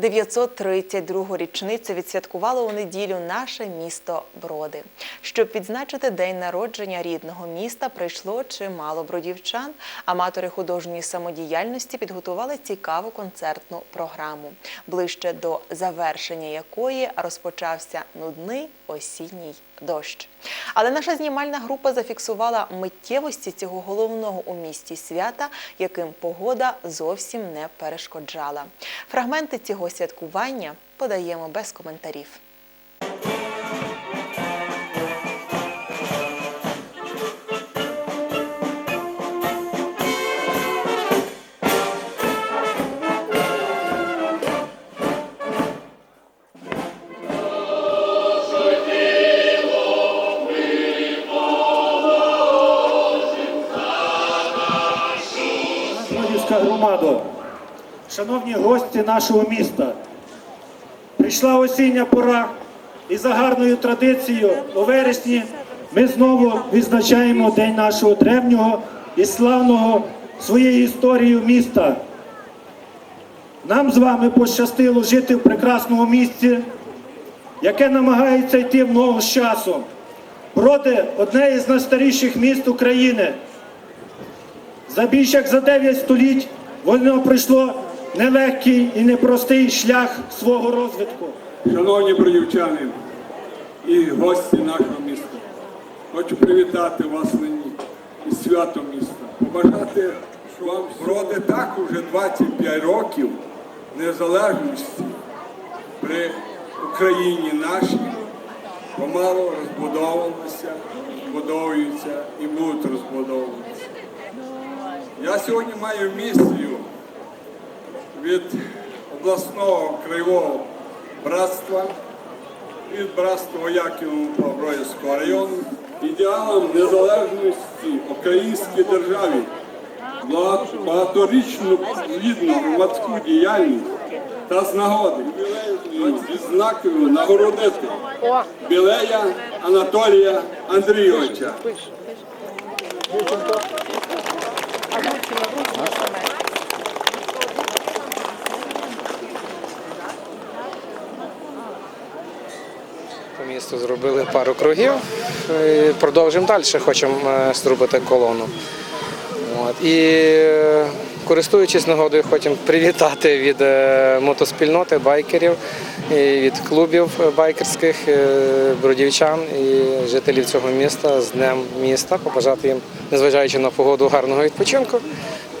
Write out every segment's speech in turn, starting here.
932 річницю відсвяткувало у неділю наше місто Броди. Щоб відзначити день народження рідного міста, прийшло чимало бродівчан. Аматори художньої самодіяльності підготували цікаву концертну програму, ближче до завершення якої розпочався нудний осінній дощ. Але наша знімальна група зафіксувала миттєвості цього головного у місті свята, яким погода зовсім не перешкоджала. Фрагменти цього святкування подаємо без коментарів. Громада, шановні гості нашого міста, прийшла осіння пора, і за гарною традицією у вересні ми знову відзначаємо День нашого древнього і славного своєю історією міста. Нам з вами пощастило жити в прекрасному місті, яке намагається йти в ногу з часом. Броди одне із найстаріших міст України. За більш як за 9 століть воно пройшло нелегкий і непростий шлях свого розвитку. Шановні бродівчани і гості нашого міста, хочу привітати вас нині із святом міста. Побажати, вам броди так уже 25 років незалежності при Україні нашій помалу розбудовувалися, розбудовуються і будуть розбудовуватися. Я сьогодні маю місію від обласного краєвого братства, від братства Яківного Бродівського району, ідеалом незалежності українській державі, багаторічну плідну громадську діяльність та з нагоди відзнакою нагородити Білея Анатолія Андрійовича. Місту зробили пару кругів. Продовжимо далі, хочемо е, зробити колону. От. І е, користуючись нагодою, хочемо привітати від е, мотоспільноти, байкерів, і від клубів байкерських, бродівчан і жителів цього міста з Днем міста, побажати їм, незважаючи на погоду, гарного відпочинку.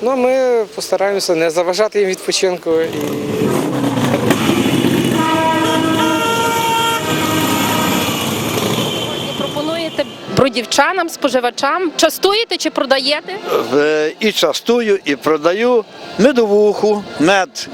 Ну, ми постараємося не заважати їм відпочинку і бродівчанам, споживачам, частуєте чи продаєте? Е, і частую, і продаю медовуху, мед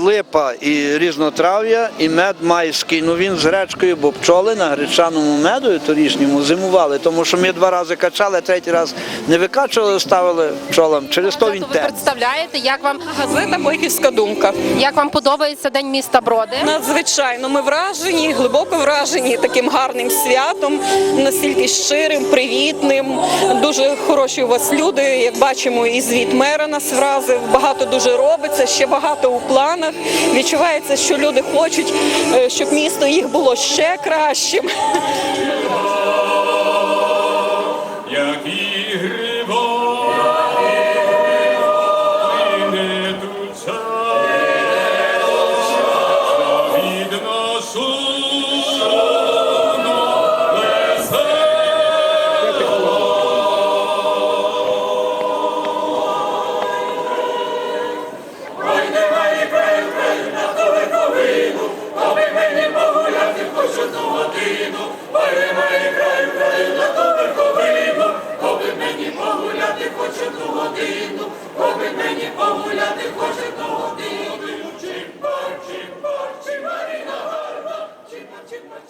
липа і різнотрав'я, і мед майський. Ну він з гречкою, бо пчоли на гречаному меду торішньому зимували, тому що ми два рази качали, третій раз не викачували, ставили пчолам. Через то він То ви те. представляєте, як вам Газета Бойківська думка. як вам подобається День міста Броди? Надзвичайно, ми вражені, глибоко вражені таким гарним святом, настільки щирим, привітним. Дуже хороші у вас люди. Як бачимо, і звіт мера нас вразив. Багато дуже робиться, ще багато у планах. Відчувається, що люди хочуть, е, щоб місто їх було ще кращим.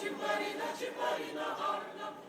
Чіпаріна, Чіпаріна гарна.